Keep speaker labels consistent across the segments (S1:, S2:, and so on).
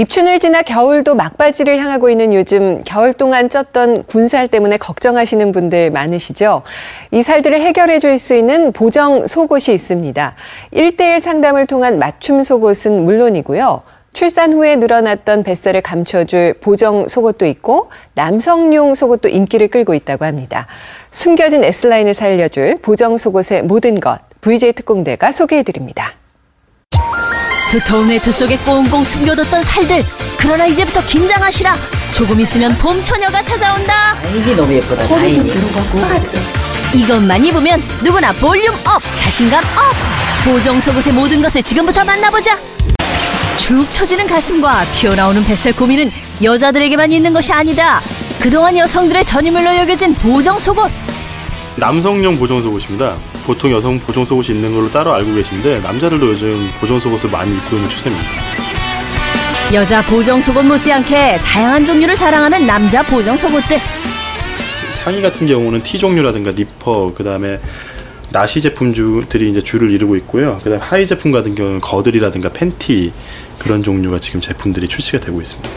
S1: 입춘을 지나 겨울도 막바지를 향하고 있는 요즘 겨울 동안 쪘던 군살 때문에 걱정하시는 분들 많으시죠? 이 살들을 해결해 줄 수 있는 보정 속옷이 있습니다. 1대1 상담을 통한 맞춤 속옷은 물론이고요. 출산 후에 늘어났던 뱃살을 감춰줄 보정 속옷도 있고 남성용 속옷도 인기를 끌고 있다고 합니다. 숨겨진 S라인을 살려줄 보정 속옷의 모든 것 VJ 특공대가 소개해드립니다.
S2: 두터운 외투 속에 꽁꽁 숨겨뒀던 살들. 그러나 이제부터 긴장하시라. 조금 있으면 봄 처녀가 찾아온다.
S3: 이게 너무 예쁘다. 다행히.
S2: 이것만 입으면 누구나 볼륨 업, 자신감 업. 보정 속옷의 모든 것을 지금부터 만나보자. 축 처지는 가슴과 튀어나오는 뱃살 고민은 여자들에게만 있는 것이 아니다. 그동안 여성들의 전유물로 여겨진 보정 속옷.
S4: 남성용 보정 속옷입니다. 보통 여성 보정 속옷이 있는 걸로 따로 알고 계신데 남자들도 요즘 보정 속옷을 많이 입고 있는 추세입니다.
S2: 여자 보정 속옷 못지않게 다양한 종류를 자랑하는 남자 보정 속옷들.
S4: 상의 같은 경우는 T 종류라든가 니퍼 그다음에 나시 제품들이 이제 주를 이루고 있고요. 그다음 하의 제품 같은 경우는 거들이라든가 팬티 그런 종류가 지금 제품들이 출시가 되고 있습니다.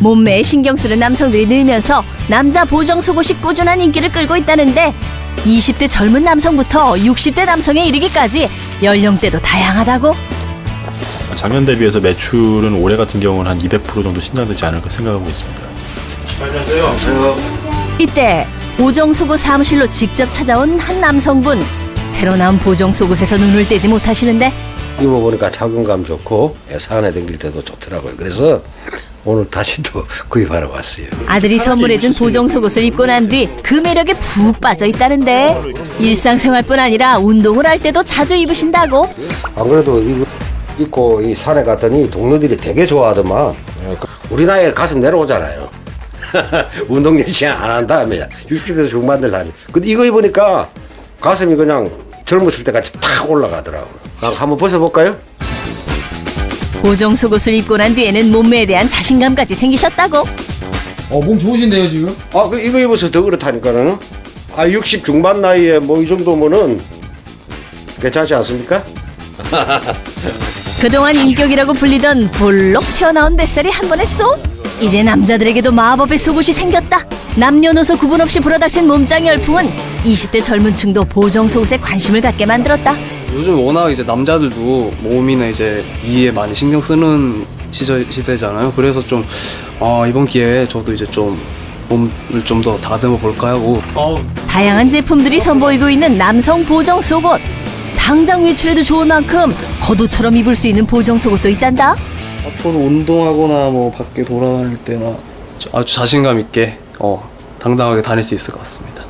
S2: 몸매에 신경 쓰는 남성들이 늘면서 남자 보정 속옷이 꾸준한 인기를 끌고 있다는데 20대 젊은 남성부터 60대 남성에 이르기까지 연령대도 다양하다고
S4: 작년 대비해서 매출은 올해 같은 경우는 한 200% 정도 신장되지 않을까 생각하고 있습니다. 안녕하세요.
S2: 이때 보정 속옷 사무실로 직접 찾아온 한 남성분 새로 나온 보정 속옷에서 눈을 떼지 못하시는데
S5: 입어보니까 착용감 좋고 산 안에 댕길 때도 좋더라고요. 그래서 오늘 다시 또 구입하러 왔어요.
S2: 아들이 선물해준 보정 속옷을 입고 난 뒤 그 매력에 푹 빠져 있다는데 일상생활뿐 아니라 운동을 할 때도 자주 입으신다고
S5: 안 그래도 이거 입고 이 산에 갔더니 동료들이 되게 좋아하더만. 우리 나이에 가슴 내려오잖아요. 운동 열심히 안 한 다음에 60대 중반들 다니. 근데 이거 입으니까 가슴이 그냥 젊었을 때 같이 탁 올라가더라고요. 그럼 한번 벗어볼까요?
S2: 보정 속옷을 입고 난 뒤에는 몸매에 대한 자신감까지 생기셨다고
S6: 어, 몸 좋으신데요, 지금?
S5: 아, 그 이거 입어서 더 그렇다니까는. 아, 60 중반 나이에 뭐 이 정도면은 괜찮지 않습니까?
S2: 그동안 인격이라고 불리던 볼록 튀어나온 뱃살이 한 번에 쏙 이제 남자들에게도 마법의 속옷이 생겼다 남녀노소 구분 없이 불어닥친 몸짱 열풍은 20대 젊은 층도 보정 속옷에 관심을 갖게 만들었다
S7: 요즘 워낙 이제 남자들도 몸이나 이제 미에 많이 신경 쓰는 시절 시대잖아요. 그래서 좀 아, 이번 기회에 저도 이제 좀 몸을 좀 더 다듬어 볼까 하고 어,
S2: 다양한 제품들이 선보이고 있는 남성 보정 속옷 당장 외출해도 좋을 만큼 겉옷처럼 입을 수 있는 보정 속옷도 있단다
S7: 앞으로 운동하거나 뭐 밖에 돌아다닐 때나 아주 자신감 있게 어, 당당하게 다닐 수 있을 것 같습니다.